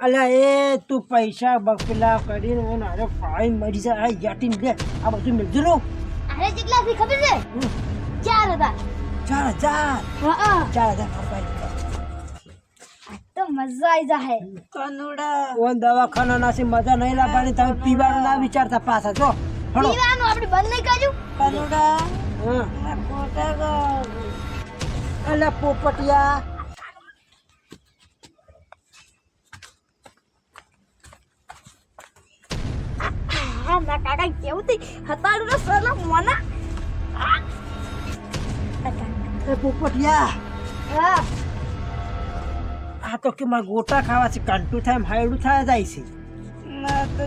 અલ્યા એ તું પૈસા બકલા કરીને હું નાનો પાણી મરી જાય આ યાટીન લે આ બધું મેળજો રો અરે કેટલા થી ખબર છે? ચાર હતા ચાર હજાર. હા ચાર હજાર ખપાઈ તો મજા આવી જાય કનુડા. ઓન દવાખાના નાસી મજા નહીં લાવવાની. તમે પીવાનું ના વિચારતા પાછા જો. હળો. પીવાનું આપણે બંધ નહીં કર્યું? કનુડા. હા. અલ્યા પોપટિયા. ના કાકા કેવું થઈ હતાડું ના સરના મોના? એ પોપટિયા! હા. આ તો કે મારે ગોટા ખાવા છે કંટુ થાય હાયડું થાય જાય છે. ના તો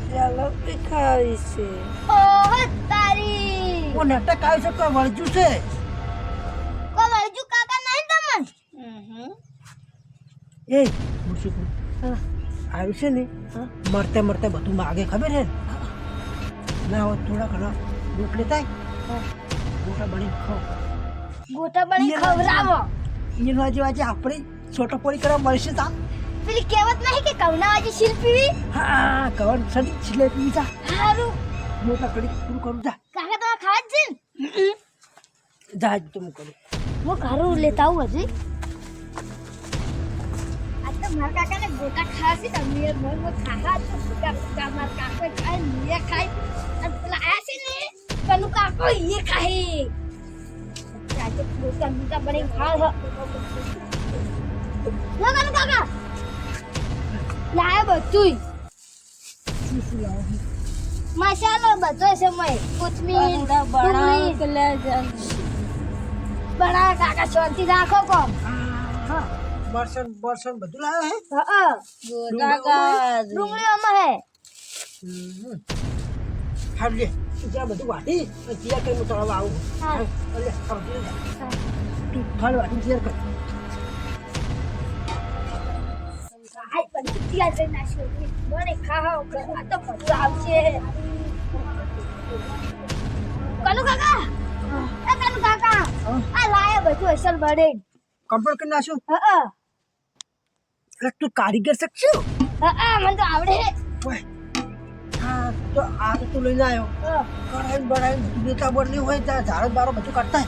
કે ખાવી છે. ઓહો તારી ઓ નાટક આવ્યું છે કોઈ વળજુ છે? કો વળજુ કાકા નહીં તમન એ હું. શું કહું આવ્યું છે ને? મરતે મરતે બધું માગે ખબર હે? ને? હોય થોડા ઘણા. દુઃખ લેતા ગોટા બની ખાઓ ગોટા બની ખવરાવો એનો આજે આજે આપણે છોટો પોળી કરવા મળશે તા પેલી કહેવત નહીં કે કવનાવાજી શિલ્પી હા કવન સડી છિલે પી જા. હારું. મોટા કડી પૂરું કરું જા. કાકા તમે ખાવા જ છે જા જ તું કરું. હું ઘરું લેતા આવું હજી. તો મારા કાકાને ગોટા ખાસી ને મેં મન ખાહા તો સુકા સુકા મારા કાકા ખાય મેં ખાય. આયા છે ને કનુ કાકો એ ખાય આજે ગોટા ગોટા બની ખાવ હ. લો કનુ કાકા. લાય મસાલો બધો છે મય. કોથમીર કનુડા બનાવ ડુંગળી કે લે જલ્દી બનાવે કાકા શાંતિ રાખો કોમ હા. બરસન બરસન બધું લાવે હે? હા ગોટા ડુંગળી આમાં હે. હમ. હાલ લે. જ્યાં બધું વાટી ત્યાં કઈ હું તળાવ આવું. લે. તું થાળ વાટી ત્યાં કરી. કારીગર શકશું હા મને તો આવડે હા તો આ તો તું લઈને આવ્યો હા. કઢાઈ બઢાઈ બધું દેતા બદલી હોય ત્યાં ઝાડ બારો બધું કાઢતા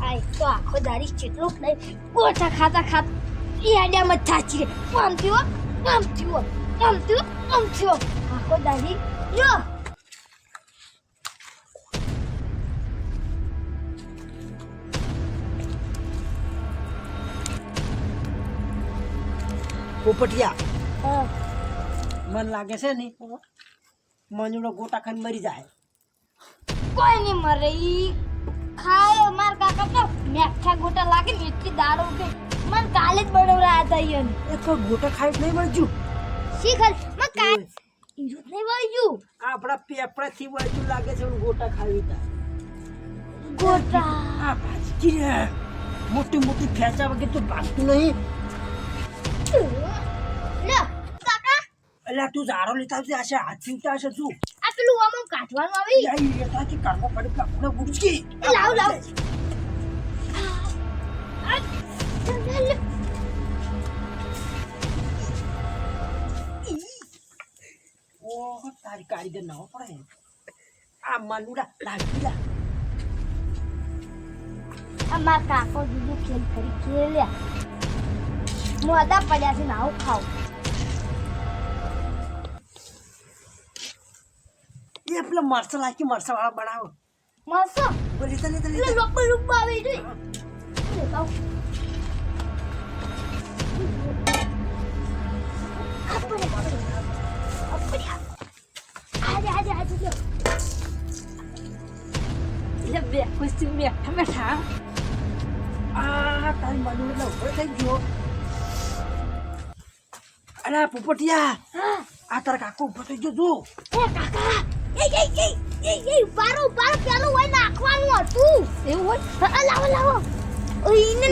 આય તો આખો દાડી ચેટલો નહીં ગોઠા ખાતા ખાતા એ આડિયામાં જ થાચી રે આમ થયો આમ થયો આમ થયો આમ થયો આખો દાડી યો પોપટિયા મન લાગે છે ને મનુનો ગોટા ખાઈને મરી જાય. કોઈ નહીં મરે ઈ ખાય માર કાકા તો મેઠા ગોટા લાગે ને એટલી દાળ કે મન કાલે જ બનાવરા હતા ઈયન. એક ગોટા ખાઈ નહીં મળજુ શીખલ મને કાલ ઈરું નહીં વળ્યું આપણા પેપડાથી વળતું લાગે છે ગોટા ખાવી તા ગોટા. આ ભાજી. મોટી મોટી ફેંચા વગર તો ભાગતું નહીં. એટલે તું ઝાડો લેતા આવજે આશે હાથ છીંકતા હશે તું. આ પેલું આમ કાઢવાનું આવી? લઈ લેતાથી કાઢવા પડે કાપડે બુડકી લાવ લાવ. તારી કારીગર ના પડે આ માનુડા લાગી લા આ માર કાકો બીજું ખેલ કરી ખેલ્યા મોદા પડ્યા છે નાવ આવું ખાવ. એ પેલો મરસો લાગી મરસો વાળો બનાવો મરસો બોલી તને તને એટલે લોકો આવી લ્યો. એટલે બે ખુશી બેઠા બેઠા. આ તારી મનુ એટલે ઊભો થઈ ગયો. અલા પોપટિયા આ તારા કાકો ઊભો થઈ ગયો જો. એ કાકા એ એ એ એ એ ઉભારો ઉભારો પેલું હોય નાખવાનું હતું. એવું હોય? હા, લાવો લાવો. ઓઈને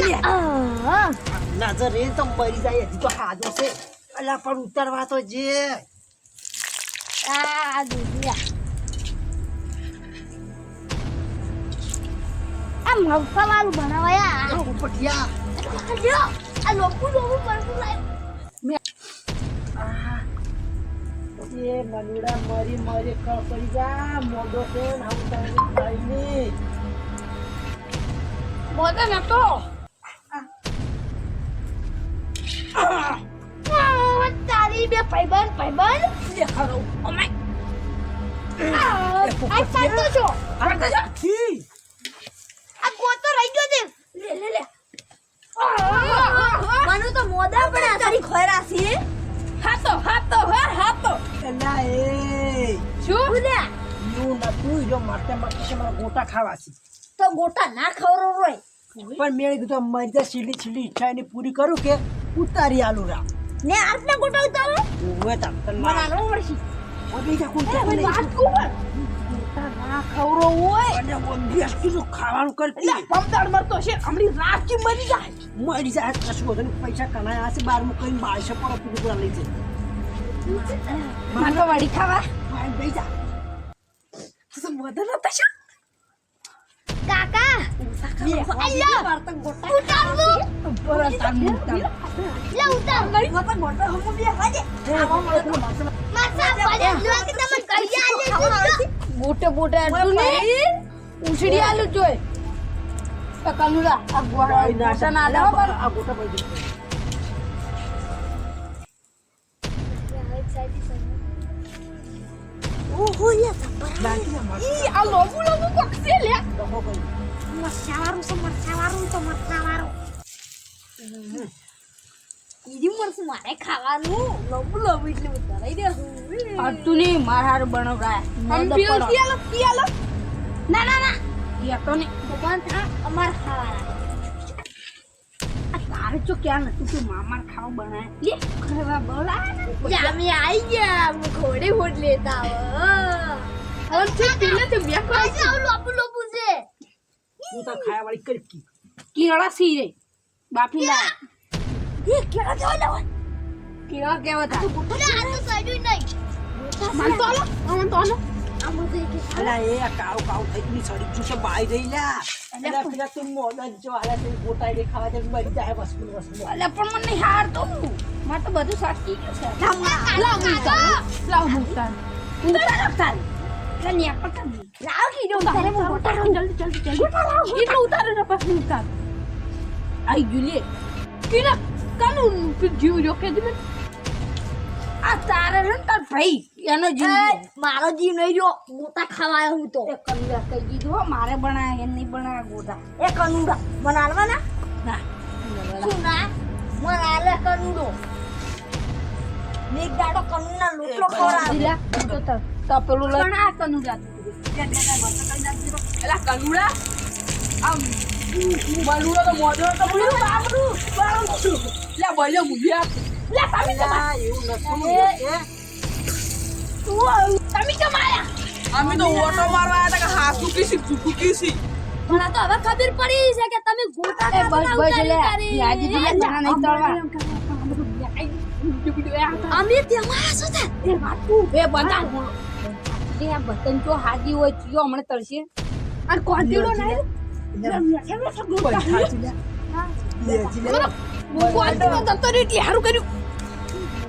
ના નજર એ તો મરી જાય હજી તો હાજો છે. અલા પણ ઉતરવા તો જે. આ દુનિયા. આ મગફા વાળું બનાવાયા પોપટિયા લ્યો આ લોકો લોકો પરતું લાય. એ મનુડા મરી મરી કળ પડી જા મોડો છે ને આવું તારે ખાઈને મોદે નતો. તારી બે ભાઈબંધ ભાઈબંધ. દેખાડો અમે આ ફરતો છો. ફરતો છો? જો મારતે મારતે છે મારા ગોટા ખાવા છે. તો ગોટા ના ખવરો રોય પણ મેં કીધું મારી ત્યાં સીલી સીલી ઈચ્છા એની પૂરી કરું કે ઉતારી આલુ રા. ને આટલા ગોટા ઉતારો? ઓવે તાર તન મને આલો મળશી ઓબી જા કોણ કે મને વાત કુબર પણ ના ખવરો હોય. અને ઓબી કીધું ખાવાનું કરતી. પમદાડ મરતો છે હમણી રાતથી મરી જાય. મરી જાય કશું વધુ પૈસા કમાયા છે બારમાં કઈ બારસો પર પૂરું પૂરા લઈ જાય. મારવા વાડી ખાવા. ભાઈ બેસી જા તો મોદા નતા છે કાકા અલ્યા ઉતાર પર તાન મુકતા લે ઉતાર મત મોટા હમુ બે વાજે માસા પડે લો કે તમે કઈ આલે મોટે મોટે આટલું ને ઉછડી આલું જોય તો આ ગોળા ગોટા ના આ ગોટા ભાઈ તો ખાવાના તારે જો ક્યાં નથી તું મામાર ખાવા બનાય લે ખાવા બોલા જામે ગયા હું ઘોડે હોડ લેતા હવે તે બે હું તો ખાયા વાળી કરકી કેળા સી રે બાફી લા એ કેળા જોઈ લેવા કેળા કેવા તા ના આ તો સડ્યું નહીં મન તો આલો મન તો આલો તો અલા એ કાવ કાવ થઈ ગઈ સડી ગયું છે બાઈ રહી લા અલા પેલા તું મોડા જો હાલા તે ગોટાઈ દે ખાવા તે મરી જાય વસ્તુ વસ્તુ અલા પણ મને હાર તો માર તો બધું સાચી ગયું છે લાવ લાવ લાવ મુકતા ઉતાર ઉતાર એટલે ન્યા પર કર લાવ કીધું તારે હું ઉતાર જલ્દી જલ્દી જલ્દી એટલું ઉતારે ને પછી ઉતાર આઈ ગયું લે કિના કાનું જીવ જો કે દે આ તારે ને તાર ભાઈ એનો જીવ મારો જીવ નહીં જો મોટા ખાવા હું તો એ કંદા કહી દીધું મારે બનાયા એમ નહીં બનાયા ગોટા એ કનુડા મને આલવાના ના શું ના મને આલે કનુડો મેં એક દાડો કનુના લોટલો ખવડાવ્યો દિલા તો તો પેલું લઈ પણ આ કનુડા એલા કનુડા? આમ બલુડો તો મોઢો તો બોલ્યો લે બોલ્યો મુજ્યા લે તમે એવું તમે અમે તો ઓટો મારવા આવ્યા હતા કે હાસુ કીસી જુઠું કીસી મને તો હવે ખબર પડી છે કે તમે ગોટા એ બસ બસ લે યાદી દિલે ચણા નહીં તળવા અમે તેમાં શું છે એ વાતું એ બધા જે આ બતન જો હાજી હોય ચિયો હમણે તળશે. અને કોંતીડો નહીં? કોંતીડો તો તો રીટી હારું કર્યું.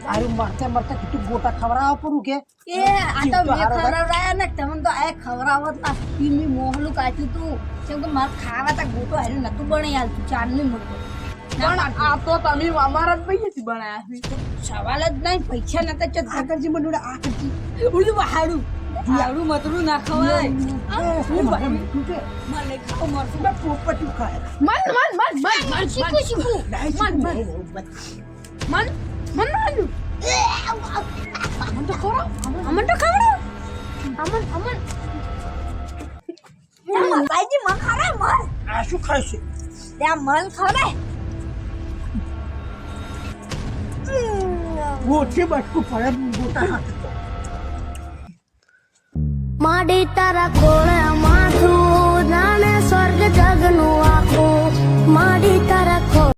તારું મરતે મરતે કીધું ગોટા ખવડાવવા પડું કે? એ આ તો ખવડાવ્યા ને તમને તો આ ખવડાવત મોહલું કાચ્યું તું. કેમ કે મારે ખાવા તા ગોટો હારું નતું બની નહીં મળતો પણ આ તો તમે અમારા જ પૈસેથી બનાયા સવાલ જ નહીં પૈસા નતા ચો આ કરજી. મંડુડા ઉડું બહાડું. હાડું મતરું ના ખવાય. શું મને ખાવ મરતું બે પોપટી ખાય. મન મન મન મન મન. શીખું શીખું. મન. મન મન. મન મન અમન તો ખવડાવ. અમન તો ખવડાવ. અમન અમન. બાઈજી મન ખાવે મન. આ શું ખાય છે? ત્યાં મન ખાવે. ગોઠી બટકું પડે મોટા હાથ. માડી તારા કોળે માથું જાણે સ્વર્ગ જગનું